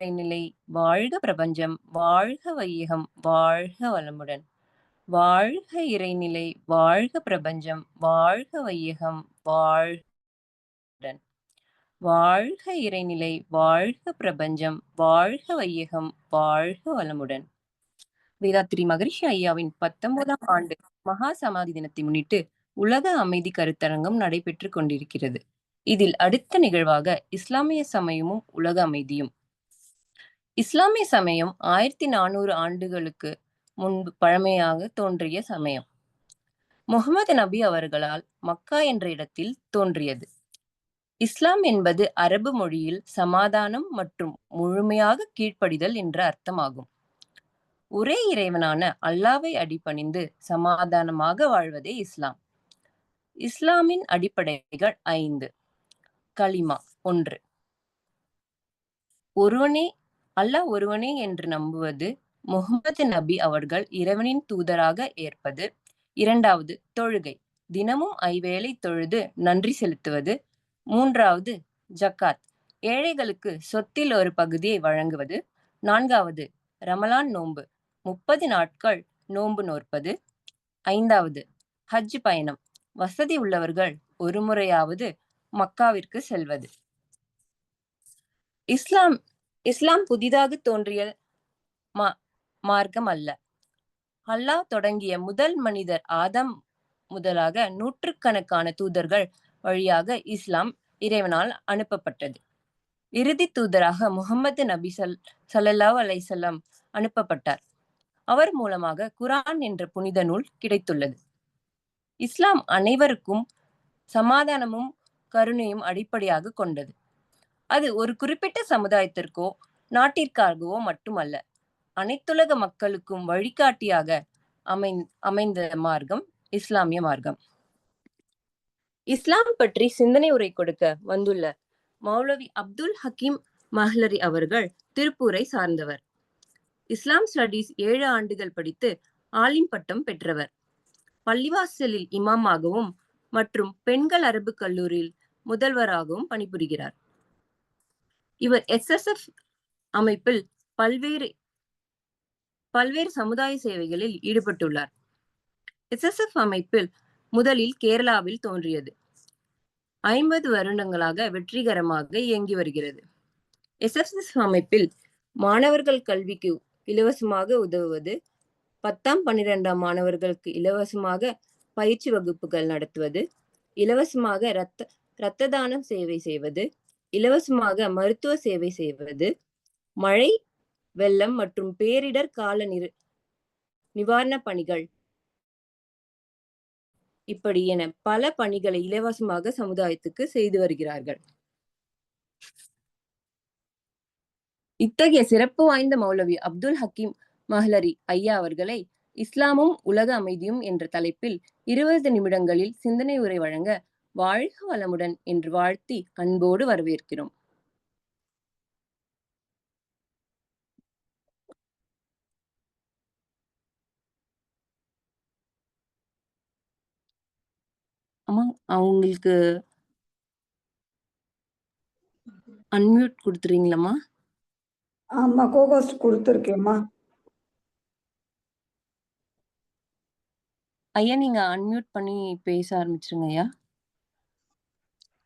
இறைநிலை வாழ்க பிரபஞ்சம் வாழ்க வையகம் வாழ்க வளமுடன். வாழ்க இறைநிலை வாழ்க பிரபஞ்சம் வாழ்க வையகம் வாழ்டன் வாழ்க இறைநிலை வாழ்க பிரபஞ்சம் வாழ்க வையகம் வாழ்க வளமுடன். வேதாத்ரி மகரிஷி ஐயாவின் பத்தொன்பதாம் ஆண்டு மகா சமாதி தினத்தை முன்னிட்டு உலக அமைதி கருத்தரங்கம் நடைபெற்று கொண்டிருக்கிறது. இதில் அடுத்த நிகழ்வாக இஸ்லாமிய சமயமும் உலக அமைதியும். இஸ்லாமிய சமயம் ஆயிரத்தி நானூறு ஆண்டுகளுக்கு முன்பு பழமையாக தோன்றிய சமயம். முகமது நபி அவர்களால் மக்கா என்ற இடத்தில் தோன்றியது. இஸ்லாம் என்பது அரபு மொழியில் சமாதானம் மற்றும் முழுமையாக கீழ்ப்படிதல் என்ற அர்த்தமாகும். ஒரே இறைவனான அல்லாவை அடிபணிந்து சமாதானமாக வாழ்வதே இஸ்லாம். இஸ்லாமின் அடிப்படைகள் ஐந்து. களிமா ஒன்று. ஒருவனே அல்லாஹ் ஒருவனே என்று நம்புவது முகமது நபி அவர்கள் இறைவனின் தூதராக ஏற்பது. இரண்டாவது தொழுகை. தினமும் ஐவேளை தொழுது நன்றி செலுத்துவது. மூன்றாவது ஜக்காத். ஏழைகளுக்கு சொத்தில் ஒரு பகுதியை வழங்குவது. நான்காவது ரமலான் நோன்பு. முப்பது நாட்கள் நோன்பு நோற்பது. ஐந்தாவது ஹஜ் பயணம். வசதி உள்ளவர்கள் ஒரு முறையாவது மக்காவிற்கு செல்வது. இஸ்லாம் இஸ்லாம் புதிதாக தோன்றிய மா மார்க்கம் அல்ல. அல்லாஹ் தொடங்கிய முதல் மனிதர் ஆதம் முதலாக நூற்றுக்கணக்கான தூதர்கள் வழியாக இஸ்லாம் இறைவனால் அனுப்பப்பட்டது. இறுதி தூதராக முகமது நபி சல் சல்லல்லா அலைசல்லாம் அனுப்பப்பட்டார். அவர் மூலமாக குரான் என்ற புனித நூல் கிடைத்துள்ளது. இஸ்லாம் அனைவருக்கும் சமாதானமும் கருணையும் அடிப்படையாக கொண்டது. அது ஒரு குறிப்பிட்ட சமுதாயத்திற்கோ நாட்டிற்காகவோ மட்டுமல்ல அனைத்துலக மக்களுக்கும் வழிகாட்டியாக அமை அமைந்த மார்க்கம் இஸ்லாமிய மார்க்கம். இஸ்லாம் பற்றி சிந்தனை உரை கொடுக்க வந்துள்ள மௌலவி அப்துல் ஹக்கீம் மஹ்லரி அவர்கள் திருப்பூரை சார்ந்தவர். இஸ்லாம் ஸ்டடீஸ் ஏழு ஆண்டுகள் படித்து ஆலிம் பட்டம் பெற்றவர். பள்ளிவாசலில் இமாமாகவும் மற்றும் பெண்கள் அரபு கல்லூரியில் முதல்வராகவும் பணிபுரிகிறார். இவர் எஸ் எஸ் அமைப்பில் பல்வேறு பல்வேறு சமுதாய சேவைகளில் ஈடுபட்டுள்ளார். எஸ் எஸ் எஃப் அமைப்பில் முதலில் கேரளாவில் தோன்றியது. ஐம்பது வருடங்களாக வெற்றிகரமாக இயங்கி வருகிறது. எஸ் எஸ் அமைப்பில் மாணவர்கள் கல்விக்கு இலவசமாக உதவுவது பத்தாம் பன்னிரெண்டாம் மாணவர்களுக்கு இலவசமாக பயிற்சி வகுப்புகள் நடத்துவது இலவசமாக இரத்த இரத்த தானம் சேவை செய்வது இலவசமாக மருத்துவ சேவை செய்வது மழை வெள்ளம் மற்றும் பேரிடர் கால நிறு நிவாரண பணிகள். இப்படி என பல பணிகளை இலவசமாக சமுதாயத்துக்கு செய்து வருகிறார்கள். இத்தகைய சிறப்பு வாய்ந்த மௌலவி அப்துல் ஹக்கீம் மஹ்லரி ஐயா அவர்களை இஸ்லாமும் உலக அமைதியும் என்ற தலைப்பில் இருபது நிமிடங்களில் சிந்தனை உரை வழங்க வாழ்க வளமுடன் என்று வாழ்த்தி அன்போடு வரவேற்கிறோம். அம்மா அவங்களுக்கு அன்மியூட் கொடுத்துறீங்களாம்மா? ஆமா கோகோஸ்ட் கொடுத்துருக்கேம்மா. ஐயா நீங்க அன்மியூட் பண்ணி பேச ஆரம்பிச்சிருங்க ஐயா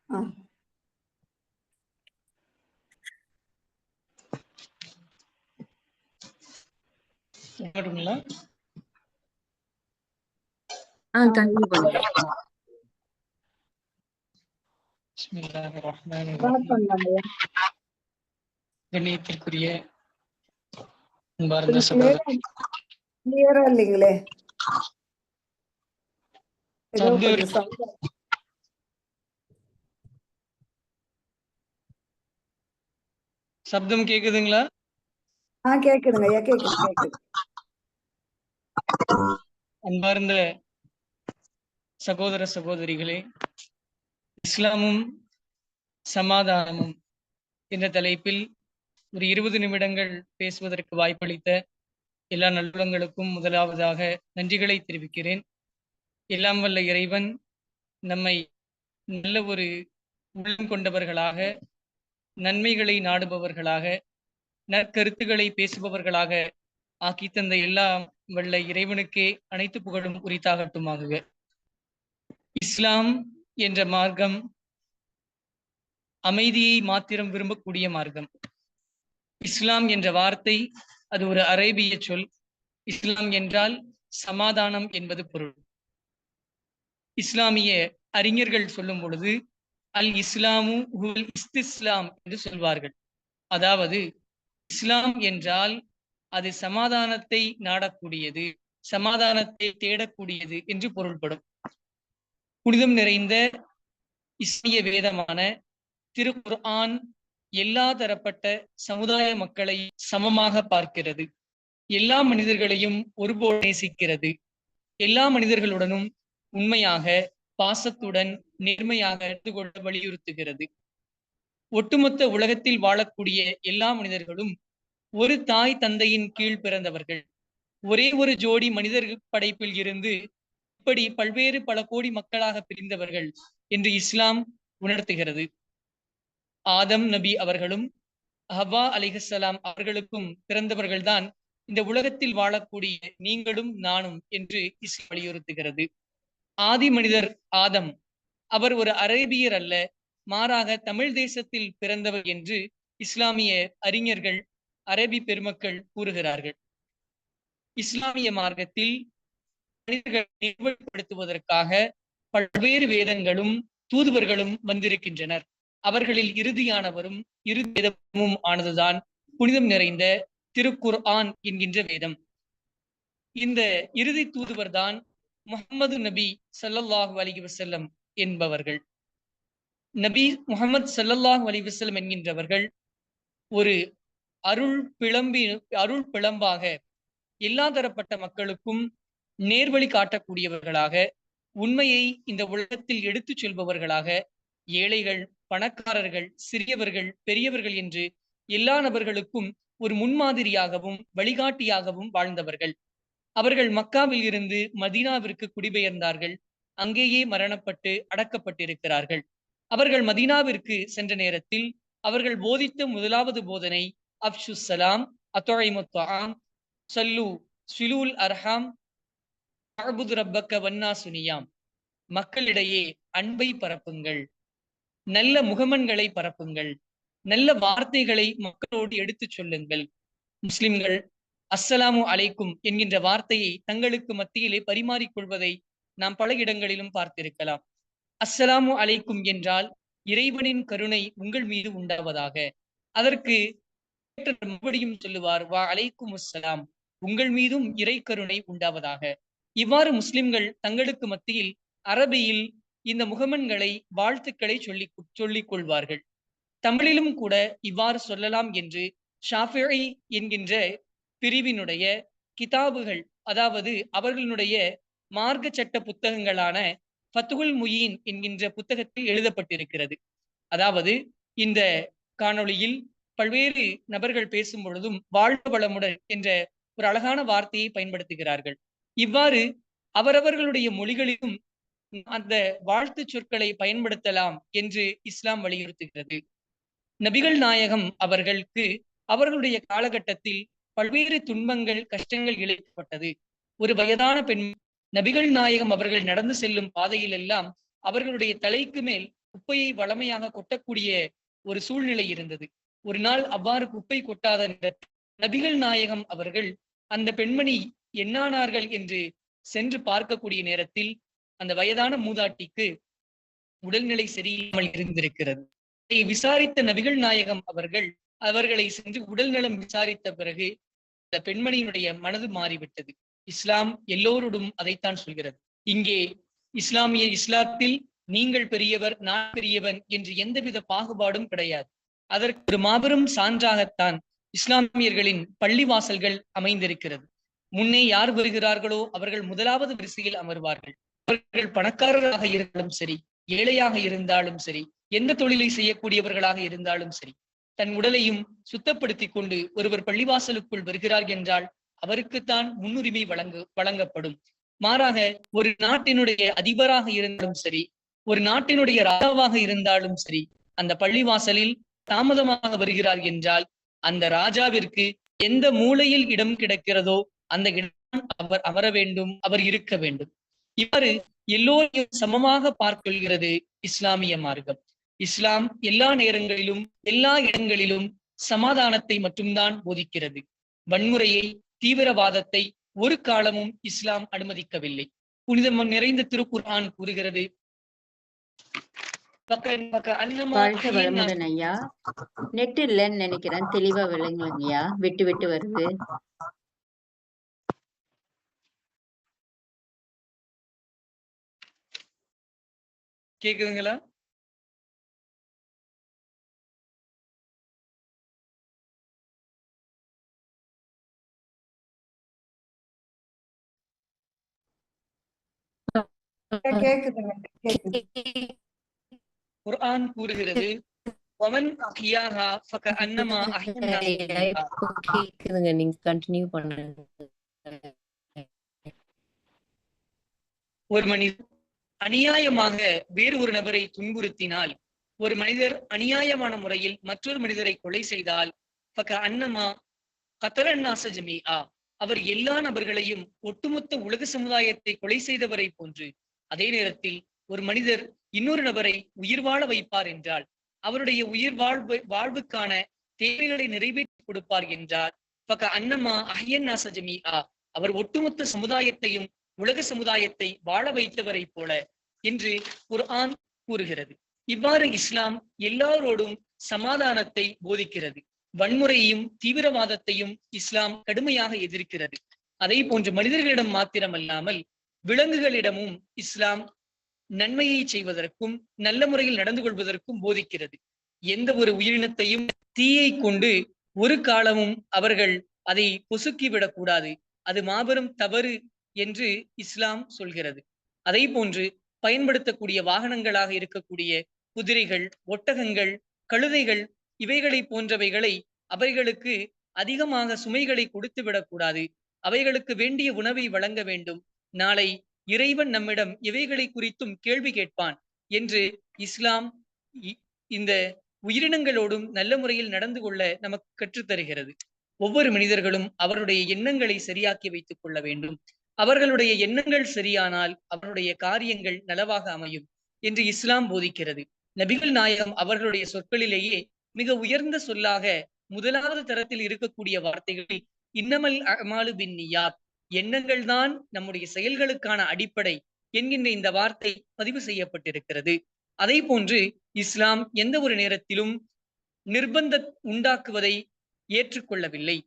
ஆ கேட்குங்களா ஆ கண்டிப்பா பண்ணுங்க பிஸ்மில்லாஹ் ரஹ்மான் ஸ்டார்ட் பண்ணலாங்கய்யா கண்ணியத்திற்குரிய கிளியரா இல்லைங்களே? சப்தம் கேக்குதுங்களா? ஆ கேக்குதுங்க. ஐயா கேக்குது கேக்குது. அன்பார்ந்த சகோதர சகோதரிகளே இஸ்லாமும் சமாதானமும் என்ற தலைப்பில் ஒரு இருபது நிமிடங்கள் பேசுவதற்கு வாய்ப்பளித்த எல்லா நல்லுள்ளங்களுக்கும் முதலாவதாக நன்றிகளை தெரிவிக்கிறேன். எல்லாம் வல்ல இறைவன் நம்மை நல்ல ஒரு உள்ளம் கொண்டவர்களாக நன்மைகளை நாடுபவர்களாக நற்கருத்துக்களை பேசுபவர்களாக ஆக்கி தந்த எல்லாம் வல்ல இறைவனுக்கே அனைத்து புகழும் உரித்தாகட்டுமாகுக இஸ்லாம் என்ற மார்க்கம் அமைதியை மாத்திரம் விரும்பக்கூடிய மார்க்கம். இஸ்லாம் என்ற வார்த்தை அது ஒரு அரேபிய சொல். இஸ்லாம் என்றால் சமாதானம் என்பது பொருள். இஸ்லாமிய அறிஞர்கள் சொல்லும் பொழுது அல் இஸ்லாமு இஸ்திஸ்லாம் என்று சொல்வார்கள். அதாவது இஸ்லாம் என்றால் அது சமாதானத்தை நாடக்கூடியது சமாதானத்தை தேடக்கூடியது என்று பொருள்படும். புனிதம் நிறைந்த இஸ்லிய வேதமான திருக்குர்ஆன் எல்லா தரப்பட்ட சமுதாய மக்களை சமமாக பார்க்கிறது. எல்லா மனிதர்களையும் ஒருபோல் நேசிக்கிறது. எல்லா மனிதர்களுடனும் உண்மையாக பாசத்துடன் நேர்மையாக எடுத்துக்கொள்ள வலியுறுத்துகிறது. ஒட்டுமொத்த உலகத்தில் வாழக்கூடிய எல்லா மனிதர்களும் ஒரு தாய் தந்தையின் கீழ் பிறந்தவர்கள். ஒரே ஒரு ஜோடி மனிதர் படைப்பில் இருந்து இப்படி பல்வேறு பல கோடி மக்களாக பிரிந்தவர்கள் என்று இஸ்லாம் உணர்த்துகிறது. ஆதம் நபி அவர்களும் ஹவா அலிஹலாம் அவர்களுக்கும் பிறந்தவர்கள்தான் இந்த உலகத்தில் வாழக்கூடிய நீங்களும் நானும் என்று இஸ்லாம் வலியுறுத்துகிறது. ஆதி மனிதர் ஆதம். அவர் ஒரு அரேபியர் அல்ல மாறாக தமிழ் தேசத்தில் பிறந்தவர் என்று இஸ்லாமிய அறிஞர்கள் அரபி பெருமக்கள் கூறுகிறார்கள். இஸ்லாமிய மார்க்கத்தில் மனிதர்களை நிர்வகிப்படுத்துவதற்காக பல்வேறு வேதங்களும் தூதுவர்களும் வந்திருக்கின்றனர். அவர்களில் இறுதியானவரும் இரு வேதமும் ஆனதுதான் புனிதம் நிறைந்த திருக்குர் ஆன் என்கின்ற வேதம். இந்த இறுதி தூதுவர் தான் முகமது நபி சல்லல்லாஹு அலி வசல்லம் என்பவர்கள். நபி முகமது சல்லல்லாஹு அலி வசல்லம் என்கின்றவர்கள் ஒரு அருள் பிளம்பி அருள் பிளம்பாக எல்லா தரப்பட்ட மக்களுக்கும் நேர்வழி காட்டக்கூடியவர்களாக உண்மையை இந்த உலகத்தில் எடுத்துச் செல்பவர்களாக ஏழைகள் பணக்காரர்கள் சிறியவர்கள் பெரியவர்கள் என்று எல்லா நபர்களுக்கும் ஒரு முன்மாதிரியாகவும் வழிகாட்டியாகவும் வாழ்ந்தவர்கள். அவர்கள் மக்காவில் இருந்து மதீனாவிற்கு குடிபெயர்ந்தார்கள். அங்கேயே மரணப்பட்டு அடக்கப்பட்டிருக்கிறார்கள். அவர்கள் மதீனாவிற்கு சென்ற நேரத்தில் அவர்கள் போதித்த முதலாவது போதனை அப்ஷு சலாம் அத்தொழைமுத்தாம் சல்லு சிலூல் அர்ஹாம் அபுது ரப்பக்க வன்னா சுனியாம். மக்களிடையே அன்பை பரப்புங்கள். நல்ல முகமன்களை பரப்புங்கள். நல்ல வார்த்தைகளை மக்களோடு எடுத்துச் சொல்லுங்கள். முஸ்லிம்கள் அஸ்ஸலாமு அலைக்கும் என்கின்ற வார்த்தையை தங்களுக்கு மத்தியிலே பரிமாறிக்கொள்வதை நாம் பல இடங்களிலும் பார்த்திருக்கலாம். அஸ்ஸலாமு அலைக்கும் என்றால் இறைவனின் கருணை உங்கள் மீது உண்டாவதாக. அதற்கு மறுபடியும் சொல்லுவார் வா அலைக்கும் அஸ்ஸலாம் உங்கள் மீதும் இறை கருணை உண்டாவதாக. இவ்வாறு முஸ்லிம்கள் தங்களுக்கு மத்தியில் அரபியில் இந்த முகமன்களை வாழ்த்துக்களை சொல்லி சொல்லிக் கொள்வார்கள். தமிழிலும் கூட இவ்வாறு சொல்லலாம் என்று ஷாஃபி என்கின்ற பிரிவினுடைய கிதாபுகள் அதாவது அவர்களுடைய மார்க்க சட்ட புத்தகங்களான ஃபத்துகுல் முயீன் என்கின்ற புத்தகத்தில் எழுதப்பட்டிருக்கிறது. அதாவது இந்த காணொளியில் பல்வேறு நபர்கள் பேசும் பொழுதும் வாழ்வு வளமுடன் என்ற ஒரு அழகான வார்த்தையை பயன்படுத்துகிறார்கள். இவ்வாறு அவரவர்களுடைய மொழிகளிலும் அந்த வாழ்த்து சொற்களை பயன்படுத்தலாம் என்று இஸ்லாம் வலியுறுத்துகிறது. நபிகள் நாயகம் அவர்களுக்கு அவர்களுடைய காலகட்டத்தில் பல்வேறு துன்பங்கள் கஷ்டங்கள் இழைக்கப்பட்டது. ஒரு வயதான பெண் நபிகள் நாயகம் அவர்கள் நடந்து செல்லும் பாதையில் எல்லாம் அவர்களுடைய தலைக்கு மேல் குப்பையை வளமையாக கொட்டக்கூடிய ஒரு சூழ்நிலை இருந்தது. ஒரு நாள் அவ்வாறு குப்பை கொட்டாத நபிகள் நாயகம் அவர்கள் அந்த பெண்மணி என்னானார்கள் என்று சென்று பார்க்கக்கூடிய நேரத்தில் அந்த வயதான மூதாட்டிக்கு உடல்நிலை சரியில்லாமல் இருந்திருக்கிறது. விசாரித்த நபிகள் நாயகம் அவர்கள் அவர்களை சென்று உடல்நலம் விசாரித்த பிறகு இந்த பெண்மணியினுடைய மனது மாறிவிட்டது. இஸ்லாம் எல்லோரோடும் அதைத்தான் சொல்கிறது. இங்கே இஸ்லாமிய இஸ்லாத்தில் நீங்கள் பெரியவர் நான் பெரியவன் என்று எந்தவித பாகுபாடும் கிடையாது. அதற்கு ஒரு மாபெரும் சான்றாகத்தான் இஸ்லாமியர்களின் பள்ளிவாசல்கள் அமைந்திருக்கிறது. முன்னே யார் வருகிறார்களோ அவர்கள் முதலாவது வரிசையில் அமர்வார்கள். அவர்கள் பணக்காரராக இருந்தாலும் சரி ஏழையாக இருந்தாலும் சரி எந்த தொழிலை செய்யக்கூடியவர்களாக இருந்தாலும் சரி தன் உடலையும் சுத்தப்படுத்தி கொண்டு ஒருவர் பள்ளிவாசலுக்குள் வருகிறார் என்றால் அவருக்குத்தான் முன்னுரிமை வழங்க வழங்கப்படும். மாறாக ஒரு நாட்டினுடைய அதிபராக இருந்தாலும் சரி ஒரு நாட்டினுடைய ராஜாவாக இருந்தாலும் சரி அந்த பள்ளிவாசலில் தாமதமாக வருகிறார் என்றால் அந்த ராஜாவிற்கு எந்த மூலையில் இடம் கிடைக்கிறதோ அந்த இடம் அவர் அமர வேண்டும் அவர் இருக்க வேண்டும். இவ்வாறு எல்லோரையும் சமமாக பார்க்கொள்கிறது இஸ்லாமிய மார்க்கம். இஸ்லாம் எல்லா நேரங்களிலும் எல்லா இடங்களிலும் சமாதானத்தை மட்டும்தான் போதிக்கிறது. வன்முறையை தீவிரவாதத்தை ஒரு காலமும் இஸ்லாம் அனுமதிக்கவில்லை. புனிதம் நிறைந்த திருக்குர்ஆன் கூறுகிறது. நெட் இல்லைன்னு நினைக்கிறேன். தெளிவா விளங்குங்க ஐயா. விட்டு விட்டு வருது. கேக்குதுங்களா? குர்ஆன் கூறுகிறது வமன் அஹ்யாஹா ஃபக அன்னமா அஹ்யன்னா இப்போ கேக்குதுங்க. நீங்க கண்டினியூ பண்ணுங்க. ஒரு மனிதர் அநியாயமாக வேறு ஒரு நபரை துன்புறுத்தினால் ஒரு மனிதர் அநியாயமான முறையில் மற்றொரு மனிதரை கொலை செய்தால் ஃபக அன்னமா கத்தரன்னாச ஜமீஆ. அவர் எல்லா நபர்களையும் ஒட்டுமொத்த உலக சமுதாயத்தை கொலை செய்தவரை போன்று அதே நேரத்தில் ஒரு மனிதர் இன்னொரு நபரை உயிர் வாழ வைப்பார் என்றால் அவருடைய உயிர் வாழ்வு வாழ்வுக்கான தேவைகளை நிறைவேற்றி கொடுப்பார் என்றால் பக்க அஹியன்னா சஜமி ஆ அவர் ஒட்டுமொத்த சமுதாயத்தையும் உலக சமுதாயத்தை வாழ வைத்தவரை போல என்று குர்ஆன் கூறுகிறது. இவ்வாறு இஸ்லாம் எல்லாரோடும் சமாதானத்தை போதிக்கிறது. வன்முறையையும் தீவிரவாதத்தையும் இஸ்லாம் கடுமையாக எதிர்க்கிறது. அதே போன்று மனிதர்களிடம் மாத்திரமல்லாமல் விலங்குகளிடமும் இஸ்லாம் நன்மையை செய்வதற்கும் நல்ல முறையில் நடந்து கொள்வதற்கும் போதிக்கிறது. எந்த ஒரு உயிரினத்தையும் தீயை கொண்டு ஒரு காலமும் அவர்கள் அதை பொசுக்கி விடக்கூடாது. அது மாபெரும் தவறு என்று இஸ்லாம் சொல்கிறது. அதே போன்று பயன்படுத்தக்கூடிய வாகனங்களாக இருக்கக்கூடிய குதிரைகள் ஒட்டகங்கள் கழுதைகள் இவைகளை போன்றவைகளை அவைகளுக்கு அதிகமாக சுமைகளை கொடுத்து விடக்கூடாது அவைகளுக்கு வேண்டிய உணவை வழங்க வேண்டும். நாளை இறைவன் நம்மிடம் இவைகளை குறித்தும் கேள்வி கேட்பான் என்று இஸ்லாம் இந்த உயிரினங்களோடும் நல்ல முறையில் நடந்து கொள்ள நமக்கு கற்றுத்தருகிறது ஒவ்வொரு மனிதர்களும் அவருடைய எண்ணங்களை சரியாக்கி வைத்துக் கொள்ள வேண்டும். அவர்களுடைய எண்ணங்கள் சரியானால் அவருடைய காரியங்கள் நலவாக அமையும் என்று இஸ்லாம் போதிக்கிறது. நபிகள் நாயகம் அவர்களுடைய சொற்களிலேயே மிக உயர்ந்த சொல்லாக முதலாவது தரத்தில் இருக்கக்கூடிய வார்த்தைகளில் இன்னமல் அமாலு பின் நியாத் எண்ணங்கள் தான் நம்முடைய செயல்களுக்கான அடிப்படை என்கின்ற இந்த வார்த்தை பதிவு செய்யப்பட்டிருக்கிறது. அதை போன்று இஸ்லாம் எந்த ஒரு நேரத்திலும் நிர்பந்த உண்டாக்குவதை ஏற்றுக்கொள்ளவில்லை.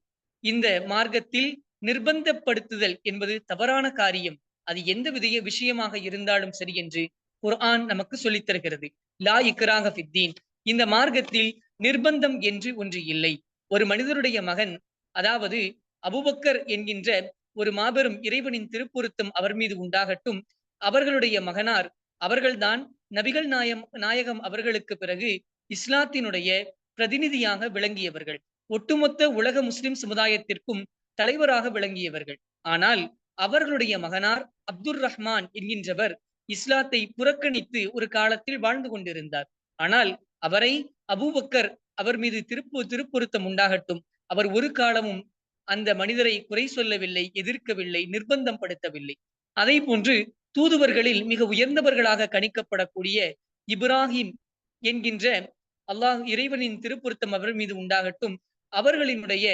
இந்த மார்க்கத்தில் நிர்பந்தப்படுத்துதல் என்பது தவறான காரியம். அது எந்த விதைய விஷயமாக இருந்தாலும் சரி என்று குர்ஆன் நமக்கு சொல்லித் தருகிறது. லா இக்ராக ஃபித்தீன் இந்த மார்க்கத்தில் நிர்பந்தம் என்று ஒன்று இல்லை. ஒரு மனிதருடைய மகன் அதாவது அபுபக்கர் என்கின்ற ஒரு மாபெரும் இறைவனின் திருப்பொருத்தம் அவர் மீது உண்டாகட்டும். அவர்களுடைய மகனார் அவர்கள்தான் நபிகள் நாயம் நாயகம் அவர்களுக்கு பிறகு இஸ்லாத்தினுடைய பிரதிநிதியாக விளங்கியவர்கள். ஒட்டுமொத்த உலக முஸ்லிம் சமுதாயத்திற்கும் தலைவராக விளங்கியவர்கள். ஆனால் அவர்களுடைய மகனார் அப்துர் ரஹ்மான் என்கின்றவர் இஸ்லாத்தை புறக்கணித்து ஒரு காலத்தில் வாழ்ந்து கொண்டிருந்தார். ஆனால் அவரை அபூபக்கர் அவர் மீது திருப்பு திருப்பொருத்தம் உண்டாகட்டும். அவர் ஒரு காலமும் அந்த மனிதரை குறை சொல்லவில்லை எதிர்க்கவில்லை நிர்பந்தம் படுத்தவில்லை. அதை போன்று தூதுவர்களில் மிக உயர்ந்தவர்களாக கணிக்கப்படக்கூடிய இப்ராஹிம் என்கின்ற அல்லாஹ் இறைவனின் திருப்பொருத்தம் அவர் மீது உண்டாகட்டும் அவர்களினுடைய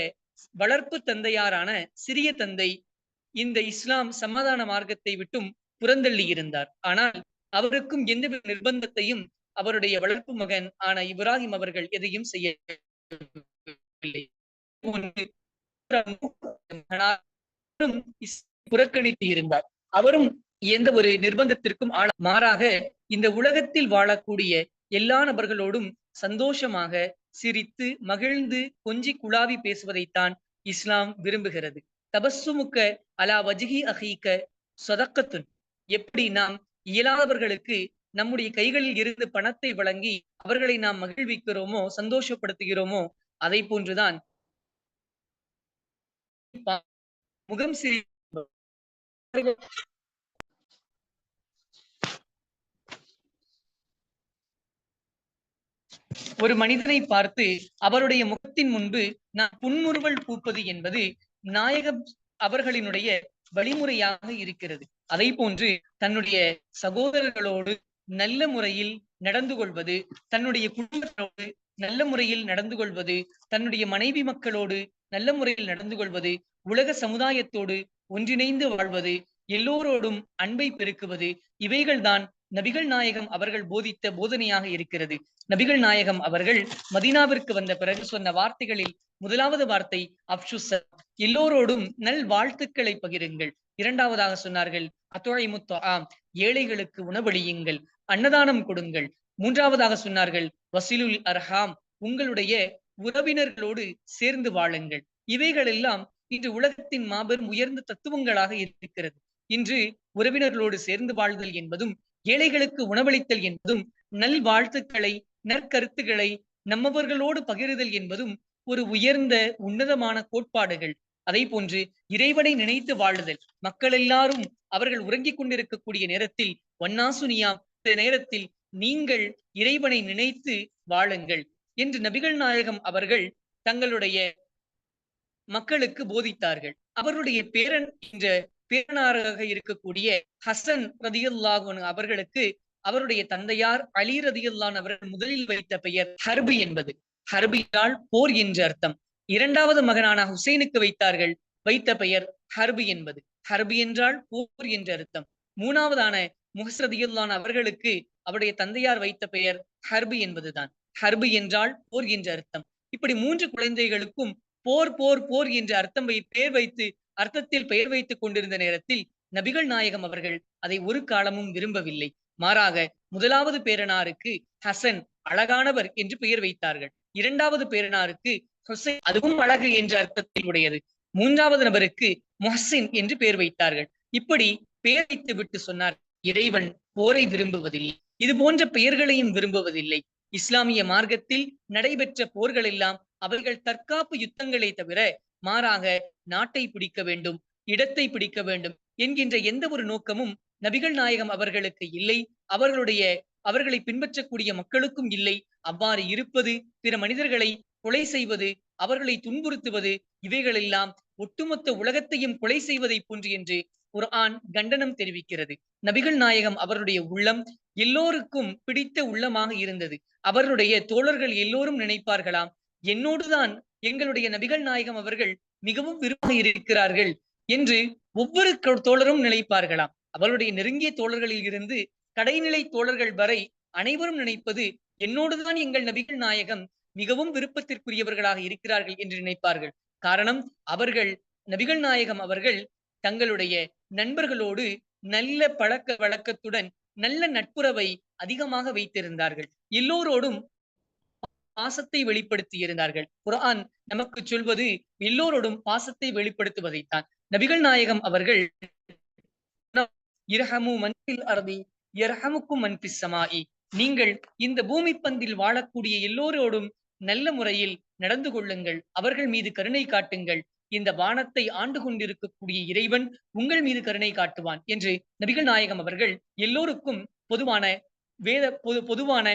வளர்ப்பு தந்தையாரான சிறிய தந்தை இந்த இஸ்லாம் சமாதான மார்க்கத்தை விட்டும் புறந்தள்ளி இருந்தார். ஆனால் அவருக்கும் எந்தவித நிர்பந்தத்தையும் அவருடைய வளர்ப்பு மகன் ஆன இப்ராஹிம் அவர்கள் எதையும் செய்யவில்லை. புறக்கணித்து இருந்தார். அவரும் எந்த ஒரு நிர்பந்தத்திற்கும் ஆள மாறாக இந்த உலகத்தில் வாழக்கூடிய எல்லா நபர்களோடும் சந்தோஷமாக சிரித்து மகிழ்ந்து கொஞ்சி குழாவி பேசுவதைத்தான் இஸ்லாம் விரும்புகிறது. தபஸ்ஸுமுக்க அலா வஜ்ஹி அஹீக்க சொதக்கத்துன். எப்படி நாம் இயலாதவர்களுக்கு நம்முடைய கைகளில் இருந்து பணத்தை வழங்கி அவர்களை நாம் மகிழ்விக்கிறோமோ சந்தோஷப்படுத்துகிறோமோ அதை போன்றுதான் முகம் சிரி ஒரு மனிதனை பார்த்து அவருடைய முகத்தின் முன்பு நான் புன்முறுவல் பூப்பது என்பது நாயகம் அவர்களினுடைய வழிமுறையாக இருக்கிறது. அதை போன்று தன்னுடைய சகோதரர்களோடு நல்ல முறையில் நடந்து கொள்வது தன்னுடைய குடும்பத்தோடு நல்ல முறையில் நடந்து கொள்வது தன்னுடைய மனைவி மக்களோடு நல்ல முறையில் நடந்து கொள்வது உலக சமுதாயத்தோடு ஒன்றிணைந்து வாழ்வது எல்லோரோடும் அன்பை பெருக்குவது இவைகள்தான் நபிகள் நாயகம் அவர்கள் போதித்த போதனையாக இருக்கிறது. நபிகள் நாயகம் அவர்கள் மதீனாவிற்கு வந்த பிறகு சொன்ன வார்த்தைகளில் முதலாவது வார்த்தை அப்சுச எல்லோரோடும் நல் வாழ்த்துக்களை பகிருங்கள். இரண்டாவதாக சொன்னார்கள் அத்தொழைமுத்து ஆம் ஏழைகளுக்கு உணவளியுங்கள் அன்னதானம் கொடுங்கள். மூன்றாவதாக சொன்னார்கள் வசிலுல் அர்ஹாம் உங்களுடைய உறவினர்களோடு சேர்ந்து வாழுங்கள். இவைகள் எல்லாம் இன்று உலகத்தின் மாபெரும் உயர்ந்த தத்துவங்களாக இருக்கிறது. இன்று உறவினர்களோடு சேர்ந்து வாழ்தல் என்பதும் ஏழைகளுக்கு உணவளித்தல் என்பதும் நல் வாழ்த்துக்களை நற்கருத்துக்களை நம்மவர்களோடு பகிருதல் என்பதும் ஒரு உயர்ந்த உன்னதமான கோட்பாடுகள். அதை போன்று இறைவனை நினைத்து வாழுதல். மக்கள் எல்லாரும் அவர்கள் உறங்கிக் கொண்டிருக்கக்கூடிய நேரத்தில் வண்ணாசுனியா இந்த நேரத்தில் நீங்கள் இறைவனை நினைத்து வாழுங்கள். என்று நபிகள் நாயகம் அவர்கள் தங்களுடைய மக்களுக்கு போதித்தார்கள். அவருடைய பேரன் என்ற பேரனாராக இருக்கக்கூடிய ஹசன் ரதியுல்லாஹன் அவர்களுக்கு அவருடைய தந்தையார் அலி ரதியுல்லான் அவர்கள் முதலில் வைத்த பெயர் ஹர்பு என்பது. ஹர்பியால் என்றால் போர் என்று அர்த்தம். இரண்டாவது மகனான ஹுசைனுக்கு வைத்தார்கள் வைத்த பெயர் ஹர்பு என்பது. ஹர்பு என்றால் போர் என்று அர்த்தம். மூணாவதான முஹஸ்ரதியுல்லான் அவர்களுக்கு அவருடைய தந்தையார் வைத்த பெயர் ஹர்பு என்பதுதான். ஹர்பு என்றால் போர் என்ற அர்த்தம். இப்படி மூன்று குழந்தைகளுக்கும் போர் போர் போர் என்ற அர்த்தம் பெயர் வைத்து அர்த்தத்தில் பெயர் வைத்துக் கொண்டிருந்த நேரத்தில் நபிகள் நாயகம் அவர்கள் அதை ஒரு காலமும் விரும்பவில்லை. மாறாக முதலாவது பேரனாருக்கு ஹசன் அழகானவர் என்று பெயர் வைத்தார்கள். இரண்டாவது பேரனாருக்கு ஹுசைன் அதுவும் அழகு என்ற அர்த்தத்தில் உடையது. மூன்றாவது நபருக்கு மொஹசின் என்று பெயர் வைத்தார்கள். இப்படி பெயர் வைத்து விட்டு சொன்னார் இறைவன் போரை விரும்புவதில்லை. இது போன்ற பெயர்களையும் விரும்புவதில்லை. இஸ்லாமிய மார்க்கத்தில் நடைபெற்ற போர்கள் எல்லாம் அவர்கள் தற்காப்பு யுத்தங்களை தவிர மாறாக நாட்டை பிடிக்க வேண்டும் இடத்தை பிடிக்க வேண்டும் என்கின்ற எந்த ஒரு நோக்கமும் நபிகள் நாயகம் அவர்களுக்கு இல்லை. அவர்களுடைய அவர்களை பின்பற்றக்கூடிய மக்களுக்கும் இல்லை. அவ்வாறு இருப்பது பிற மனிதர்களை கொலை செய்வது அவர்களை துன்புறுத்துவது இவைகளெல்லாம் ஒட்டுமொத்த உலகத்தையும் கொலை செய்வதை போன்று என்று குர்ஆன் கண்டனம் தெரிவிக்கிறது. நபிகள் நாயகம் அவருடைய உள்ளம் எல்லோருக்கும் பிடித்த உள்ளமாக இருந்தது. அவருடைய தோழர்கள் எல்லோரும் நினைப்பார்களாம் என்னோடுதான் எங்களுடைய நபிகள் நாயகம் அவர்கள் மிகவும் விரும்ப இருக்கிறார்கள் என்று ஒவ்வொரு தோழரும் நினைப்பார்களாம். அவருடைய நெருங்கிய தோழர்களில் இருந்து கடைநிலை தோழர்கள் வரை அனைவரும் நினைப்பது என்னோடுதான் எங்கள் நபிகள் நாயகம் மிகவும் விருப்பத்திற்குரியவர்களாக இருக்கிறார்கள் என்று நினைப்பார்கள். காரணம் அவர்கள் நபிகள் நாயகம் அவர்கள் தங்களுடைய நண்பர்களோடு நல்ல பழக்க வழக்கத்துடன் நல்ல நட்புறவை அதிகமாக வைத்திருந்தார்கள். எல்லோரோடும் பாசத்தை வெளிப்படுத்தி இருந்தார்கள் குரான் நமக்கு சொல்வது எல்லோரோடும் பாசத்தை வெளிப்படுத்துவதைத்தான். நபிகள் நாயகம் அவர்கள் இரஹமு மன்பில் அறதி இரஹமுக்கும் மன்பிஸ் சமாயி நீங்கள் இந்த பூமி பந்தில் வாழக்கூடிய எல்லோரோடும் நல்ல முறையில் நடந்து கொள்ளுங்கள். அவர்கள் மீது கருணை காட்டுங்கள். இந்த வானத்தை ஆண்டு கொண்டிருக்கக்கூடிய இறைவன் உங்கள் மீது கருணை காட்டுவான் என்று நபிகள் நாயகம் அவர்கள் எல்லோருக்கும் பொதுவான வேத பொது பொதுவான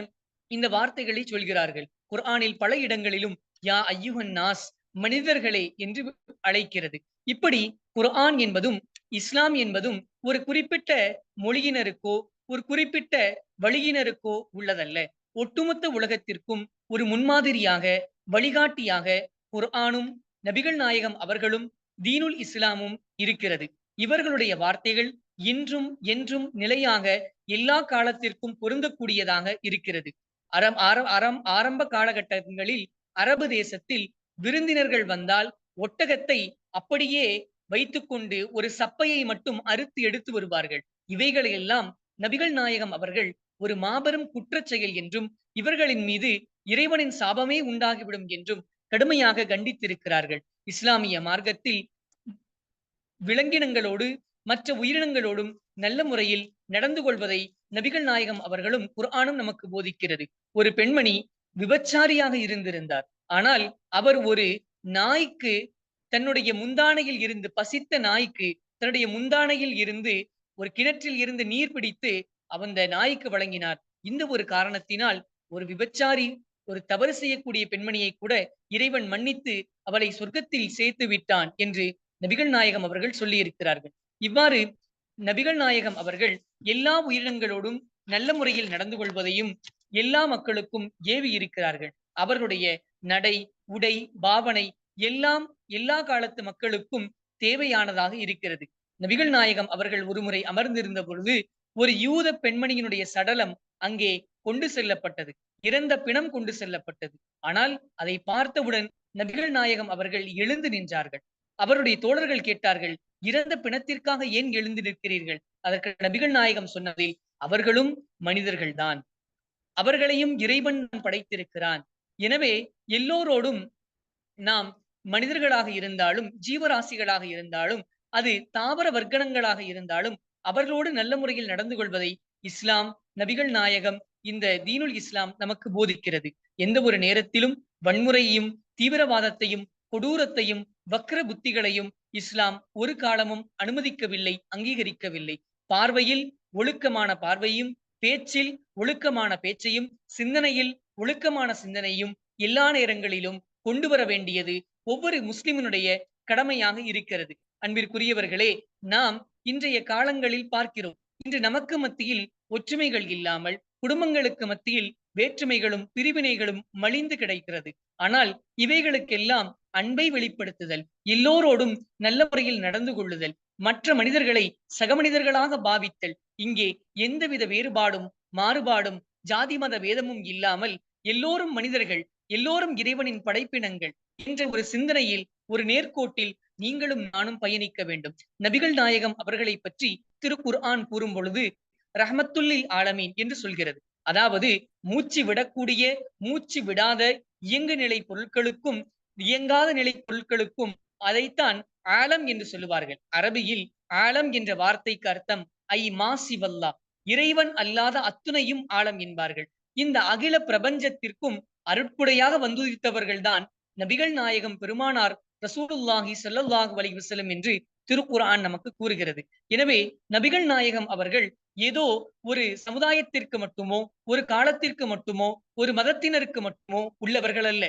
இந்த வார்த்தைகளை சொல்கிறார்கள். குர்ஆனில் பல இடங்களிலும் யா ஐயுகன் நாஸ் மனிதர்களே என்று அழைக்கிறது. இப்படி குர்ஆன் என்பதும் இஸ்லாம் என்பதும் ஒரு குறிப்பிட்ட மொழியினருக்கோ ஒரு குறிப்பிட்ட வழியினருக்கோ உள்ளதல்ல. ஒட்டுமொத்த உலகத்திற்கும் ஒரு முன்மாதிரியாக வழிகாட்டியாக குர்ஆனும் நபிகள் நாயகம் அவர்களும் தீனுல் இஸ்லாமும் இருக்கிறது. இவர்களுடைய வார்த்தைகள் இன்றும் என்றும் நிலையாக எல்லா காலத்திற்கும் பொருந்தக்கூடியதாக இருக்கிறது. அறம் அறம் ஆரம்ப காலகட்டங்களில் அரபு தேசத்தில் விருந்தினர்கள் வந்தால் ஒட்டகத்தை அப்படியே வைத்துக்கொண்டு ஒரு சப்பையை மட்டும் அறுத்து எடுத்து வருவார்கள். இவைகளையெல்லாம் நபிகள் நாயகம் அவர்கள் ஒரு மாபெரும் குற்றச் செயல் என்றும் இவர்களின் மீது இறைவனின் சாபமே உண்டாகிவிடும் என்றும் கடுமையாக கண்டித்திருக்கிறார்கள். இஸ்லாமிய மார்க்கத்தில் விலங்கினங்களோடு மற்ற உயிரினங்களோடும் நல்ல முறையில் நடந்து கொள்வதை நபிகள் நாயகம் அவர்களும் குர்ஆனும் நமக்கு போதிக்கிறது. ஒரு பெண்மணி விபச்சாரியாக இருந்திருந்தார். ஆனால் அவர் ஒரு நாய்க்கு தன்னுடைய முந்தானையில் இருந்து பசித்த நாய்க்கு தன்னுடைய முந்தானையில் இருந்து ஒரு கிணற்றில் இருந்து நீர் பிடித்து அந்த நாய்க்கு வழங்கினார். இந்த ஒரு காரணத்தினால் ஒரு விபச்சாரி ஒரு தவறு செய்யக்கூடிய பெண்மணியை கூட இறைவன் மன்னித்து அவளை சொர்க்கத்தில் சேர்த்து விட்டான் என்று நபிகள் நாயகம் அவர்கள் சொல்லியிருக்கிறார்கள். இவ்வாறு நபிகள் நாயகம் அவர்கள் எல்லா உயிரினங்களோடும் நல்ல முறையில் நடந்து கொள்வதையும் எல்லா மக்களுக்கும் ஏவி இருக்கிறார்கள். அவர்களுடைய நடை உடை பாவனை எல்லாம் எல்லா காலத்து மக்களுக்கும் தேவையானதாக இருக்கிறது. நபிகள் நாயகம் அவர்கள் ஒருமுறை அமர்ந்திருந்த பொழுது ஒரு யூத பெண்மணியினுடைய சடலம் அங்கே கொண்டு செல்லப்பட்டது. இறந்த பிணம் கொண்டு செல்லப்பட்டது. ஆனால் அதை பார்த்தவுடன் நபிகள் நாயகம் அவர்கள் எழுந்து நின்றார்கள். அவருடைய தோழர்கள் கேட்டார்கள் இறந்த பிணத்திற்காக ஏன் எழுந்து நிற்கிறீர்கள்? அதற்கு நபிகள் நாயகம் சொன்னதில் அவர்களும் மனிதர்கள்தான். அவர்களையும் இறைவன் படைத்திருக்கிறான். எனவே எல்லோரோடும் நாம் மனிதர்களாக இருந்தாலும் ஜீவராசிகளாக இருந்தாலும் அது தாவர வர்க்கணங்களாக இருந்தாலும் அவர்களோடு நல்ல முறையில் நடந்து கொள்வதை இஸ்லாம் நபிகள் நாயகம் இந்த தீனுல் இஸ்லாம் நமக்கு போதிக்கிறது. எந்த ஒரு நேரத்திலும் வன்முறையையும் தீவிரவாதத்தையும் கொடூரத்தையும் வக்ர புத்திகளையும் இஸ்லாம் ஒரு காலமும் அனுமதிக்கவில்லை அங்கீகரிக்கவில்லை. பார்வையில் ஒழுக்கமான பார்வையும் பேச்சில் ஒழுக்கமான பேச்சையும் சிந்தனையில் ஒழுக்கமான சிந்தனையும் எல்லா நேரங்களிலும் கொண்டு வர வேண்டியது ஒவ்வொரு முஸ்லிமினுடைய கடமையாக இருக்கிறது. அன்பிற்குரியவர்களே நாம் இன்றைய காலங்களில் பார்க்கிறோம். இன்று நமக்கு மத்தியில் ஒற்றுமைகள் இல்லாமல் குடும்பங்களுக்கு மத்தியில் வேற்றுமைகளும் பிரிவினைகளும் மலிந்து கிடைக்கிறது. ஆனால் இவைகளுக்கெல்லாம் அன்பை வெளிப்படுத்துதல் எல்லோரோடும் நல்ல முறையில் நடந்து கொள்ளுதல் மற்ற மனிதர்களை சக மனிதர்களாக பாவித்தல் இங்கே எந்தவித வேறுபாடும் மாறுபாடும் ஜாதி மத வேதமும் இல்லாமல் எல்லோரும் மனிதர்கள் எல்லோரும் இறைவனின் படைப்பினங்கள் என்ற ஒரு சிந்தனையில் ஒரு நேர்கோட்டில் நீங்களும் நானும் பயணிக்க வேண்டும். நபிகள் நாயகம் அவர்களை பற்றி திருக்குர் ஆன் கூறும் பொழுது ரஹமத்துல்லில் ஆலமீன் என்று சொல்கிறது. அதாவது மூச்சு விடக்கூடிய மூச்சு விடாத இயங்கு நிலை பொருட்களுக்கும் இயங்காத நிலை பொருட்களுக்கும் அதைத்தான் ஆலம் என்று சொல்லுவார்கள். அரபியில் ஆலம் என்ற வார்த்தைக்கு அர்த்தம் ஐ மாசிவல்லா இறைவன் அல்லாத அத்துணையும் ஆழம் என்பார்கள். இந்த அகில பிரபஞ்சத்திற்கும் அருட்குடையாக வந்துதித்தவர்கள்தான் நபிகள் நாயகம் பெருமானார் ரசூலுல்லாஹி ஸல்லல்லாஹு அலைஹி வசலம் என்று திருக்குரான் நமக்கு கூறுகிறது. எனவே நபிகள் நாயகம் அவர்கள் ஏதோ ஒரு சமுதாயத்திற்கு மட்டுமோ ஒரு காலத்திற்கு மட்டுமோ ஒரு மதத்தினருக்கு மட்டுமோ உள்ளவர்கள் அல்ல.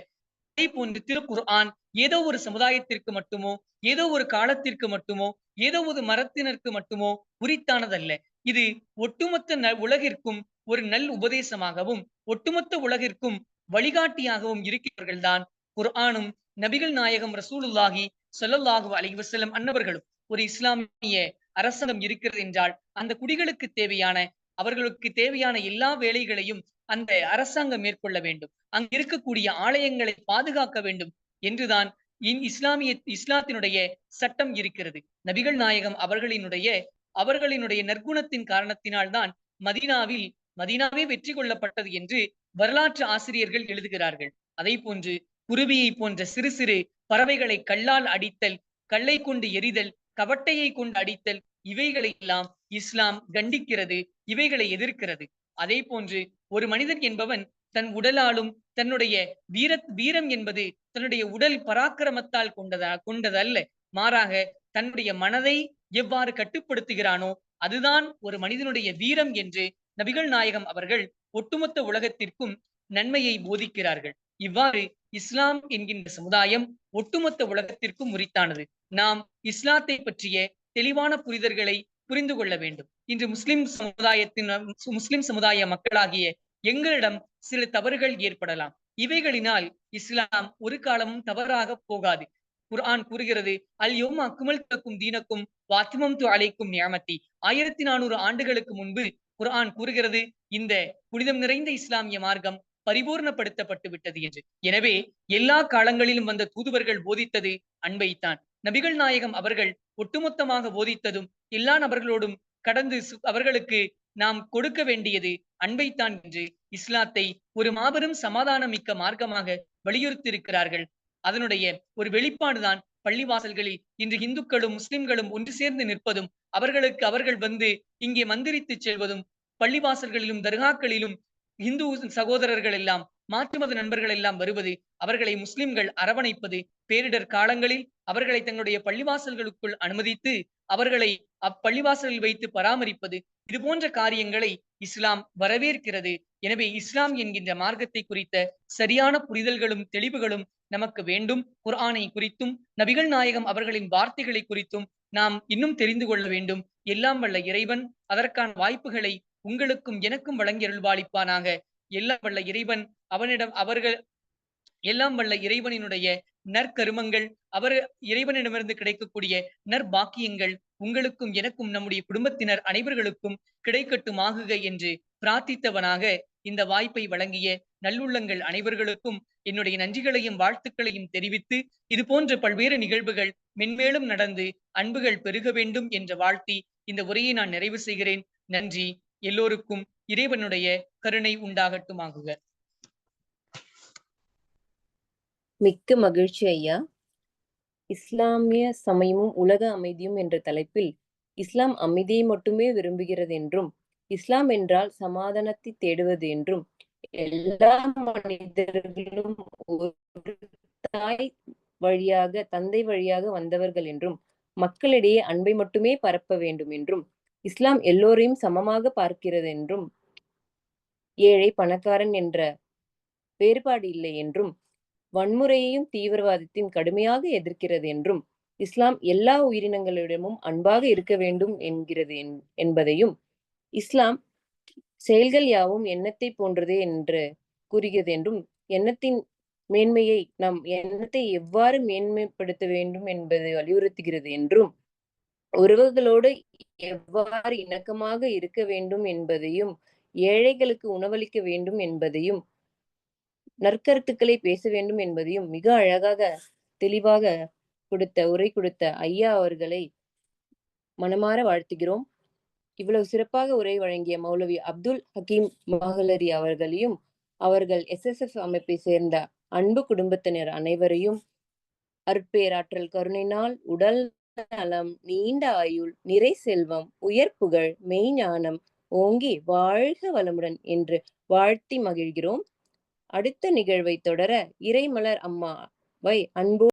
அதே போன்று திருக்குர்ஆன் ஏதோ ஒரு சமுதாயத்திற்கு மட்டுமோ ஏதோ ஒரு காலத்திற்கு மட்டுமோ ஏதோ ஒரு மரத்தினருக்கு மட்டுமோ உரித்தானதல்ல. இது ஒட்டுமொத்த ந- உலகிற்கும் ஒரு நல் உபதேசமாகவும் ஒட்டுமொத்த உலகிற்கும் வழிகாட்டியாகவும் இருக்கிறவர்கள்தான் குர்ஆனும் நபிகள் நாயகம் ரசூலுல்லாஹி சொல்லல்லாஹு அலைஹி அன்னவர்களும் ஒரு இஸ்லாமிய அரசாங்கம் இருக்கிறது என்றால் அந்த குடிகளுக்கு தேவையான அவர்களுக்கு தேவையான எல்லா வேலைகளையும் அந்த அரசாங்கம் மேற்கொள்ள வேண்டும். அங்கு இருக்கக்கூடிய ஆலயங்களை பாதுகாக்க வேண்டும் என்றுதான் இன் இஸ்லாமிய இஸ்லாத்தினுடைய சட்டம் இருக்கிறது. நபிகள் நாயகம் அவர்களினுடைய அவர்களினுடைய நற்குணத்தின் காரணத்தினால்தான் மதீனாவில் மதீனாவே வெற்றி கொள்ளப்பட்டது என்று வரலாற்று ஆசிரியர்கள் எழுதுகிறார்கள். அதை போன்று குருவியை போன்ற சிறு சிறு பறவைகளை கல்லால் அடித்தல் கல்லை கொண்டு எரிதல் கவட்டையை கொண்டு அடித்தல் இவைகளை எல்லாம் இஸ்லாம் கண்டிக்கிறது இவைகளை எதிர்க்கிறது. அதே போன்று ஒரு மனிதன் என்பவன் தன் உடலாலும் தன்னுடைய வீர வீரம் என்பது தன்னுடைய உடல் பராக்கிரமத்தால் கொண்டதா கொண்டதல்ல. மாறாக தன்னுடைய மனதை எவ்வாறு கட்டுப்படுத்துகிறானோ அதுதான் ஒரு மனிதனுடைய வீரம் என்று நபிகள் நாயகம் அவர்கள் ஒட்டுமொத்த உலகத்திற்கும் நன்மையை போதிக்கிறார்கள். இவ்வாறு இஸ்லாம் என்கின்ற சமுதாயம் ஒட்டுமொத்த உலகத்திற்கும் உரித்தானது. நாம் இஸ்லாத்தை பற்றிய தெளிவான புரிதல்களை புரிந்து கொள்ள வேண்டும். இன்று முஸ்லிம் சமுதாயத்தின் முஸ்லிம் சமுதாய மக்களாகிய எங்களிடம் சில தவறுகள் ஏற்படலாம். இவைகளினால் இஸ்லாம் ஒரு காலமும் தவறாக போகாது. குர்ஆன் கூறுகிறது அல் யோமா குமல் தக்கும் தீனக்கும் வாத்திமம் து அலைக்கும் நியமத்தி. ஆயிரத்தி நானூறு ஆண்டுகளுக்கு முன்பு குர்ஆன் கூறுகிறது இந்த புனிதம் நிறைந்த இஸ்லாமிய மார்க்கம் பரிபூர்ணப்படுத்தப்பட்டு விட்டது என்று. எனவே எல்லா காலங்களிலும் வந்த தூதுவர்கள் போதித்தது அன்பைத்தான். நபிகள் நாயகம் அவர்கள் ஒட்டுமொத்தமாக போதித்ததும் எல்லா நபர்களோடும் கடந்து அவர்களுக்கு நாம் கொடுக்க வேண்டியது அன்பைத்தான் என்று இஸ்லாத்தை ஒரு மாபெரும் சமாதானம் மிக்க மார்க்கமாக வலியுறுத்தியிருக்கிறார்கள். அதனுடைய ஒரு வெளிப்பாடுதான் பள்ளிவாசல்களில் இன்று இந்துக்களும் முஸ்லிம்களும் ஒன்று சேர்ந்து நிற்பதும் அவர்களுக்கு அவர்கள் வந்து இங்கே மந்திரித்து செல்வதும் பள்ளிவாசல்களிலும் தர்காக்களிலும் இந்து சகோதரர்கள் எல்லாம் மாற்று மத நண்பர்கள் எல்லாம் வருவது அவர்களை முஸ்லிம்கள் அரவணைப்பது பேரிடர் காலங்களில் அவர்களை தங்களுடைய பள்ளிவாசல்களுக்குள் அனுமதித்து அவர்களை அப்பள்ளிவாசலில் வைத்து பராமரிப்பது இது போன்ற காரியங்களை இஸ்லாம் வரவேற்கிறது. எனவே இஸ்லாம் என்கின்ற மார்க்கத்தை குறித்த சரியான புரிதல்களும் தெளிவுகளும் நமக்கு வேண்டும். குர்ஆனை குறித்தும் நபிகள் நாயகம் அவர்களின் வார்த்தைகளை குறித்தும் நாம் இன்னும் தெரிந்து கொள்ள வேண்டும். எல்லாம் வல்ல இறைவன் அதற்கான வாய்ப்புகளை உங்களுக்கும் எனக்கும் வழங்கி அருள்வாளிப்பானாக எல்லாம் வல்ல இறைவன் அவனிடம் அவர்கள் எல்லாம் வல்ல இறைவனினுடைய நற்கருமங்கள் அவர் இறைவனிடமிருந்து கிடைக்கக்கூடிய நற்பாக்கியங்கள் உங்களுக்கும் எனக்கும் நம்முடைய குடும்பத்தினர் அனைவர்களுக்கும் கிடைக்கட்டும் ஆகுக என்று பிரார்த்தித்தவனாக இந்த வாய்ப்பை வழங்கிய நல்லுள்ளங்கள் அனைவர்களுக்கும் என்னுடைய நன்றிகளையும் வாழ்த்துக்களையும் தெரிவித்து இது போன்ற பல்வேறு நிகழ்வுகள் மென்மேலும் நடந்து அன்புகள் பெருக வேண்டும் என்ற வாழ்த்தி இந்த உரையை நான் நிறைவு செய்கிறேன். நன்றி. எல்லோருக்கும் இறைவனுடைய கருணை உண்டாகட்டுமாகுக. மிக்க மகிழ்ச்சி ஐயா. இஸ்லாமிய சமயமும் உலக அமைதியும் என்ற தலைப்பில் இஸ்லாம் அமைதியை மட்டுமே விரும்புகிறது என்றும் இஸ்லாம் என்றால் சமாதானத்தை தேடுவது என்றும் எல்லா மனிதர்களும் ஒரு தாய் வழியாக தந்தை வழியாக வந்தவர்கள் என்றும் மக்களிடையே அன்பை மட்டுமே பரப்ப வேண்டும் என்றும் இஸ்லாம் எல்லோரையும் சமமாக பார்க்கிறது என்றும் ஏழை பணக்காரன் என்ற வேறுபாடு இல்லை என்றும் வன்முறையையும் தீவிரவாதத்தையும் கடுமையாக எதிர்க்கிறது என்றும் இஸ்லாம் எல்லா உயிரினங்களிடமும் அன்பாக இருக்க வேண்டும் என்கிறது என்- என்பதையும் இஸ்லாம் செயல்கள் யாவும் எண்ணத்தை போன்றது என்று கூறுகிறது என்றும் எண்ணத்தின் மேன்மையை நாம் எண்ணத்தை எவ்வாறு மேன்மைப்படுத்த வேண்டும் என்பதை வலியுறுத்துகிறது என்றும் உறவுகளோடு எவ்வாறு இணக்கமாக இருக்க வேண்டும் என்பதையும் ஏழைகளுக்கு உணவளிக்க வேண்டும் என்பதையும் நற்கருத்துக்களை பேச வேண்டும் என்பதையும் மிக அழகாக தெளிவாக கொடுத்த உரை கொடுத்த ஐயா அவர்களை மனமாற வாழ்த்துகிறோம். இவ்வளவு சிறப்பாக உரை வழங்கிய மௌலவி அப்துல் ஹக்கீம் மகளரி அவர்களையும் அவர்கள் எஸ்எஸ்எஃப் அமைப்பை சேர்ந்த அன்பு குடும்பத்தினர் அனைவரையும் அற்பேராற்றல் கருணையினால் உடல் நலம் நீண்ட ஆயுள் நிறை செல்வம் உயர் புகழ் மெய்ஞானம் ஓங்கி வாழ்க வளமுடன் என்று வாழ்த்தி மகிழ்கிறோம். அடுத்த நிகழ்வை தொடர இறைமலர் அம்மாவை அன்போ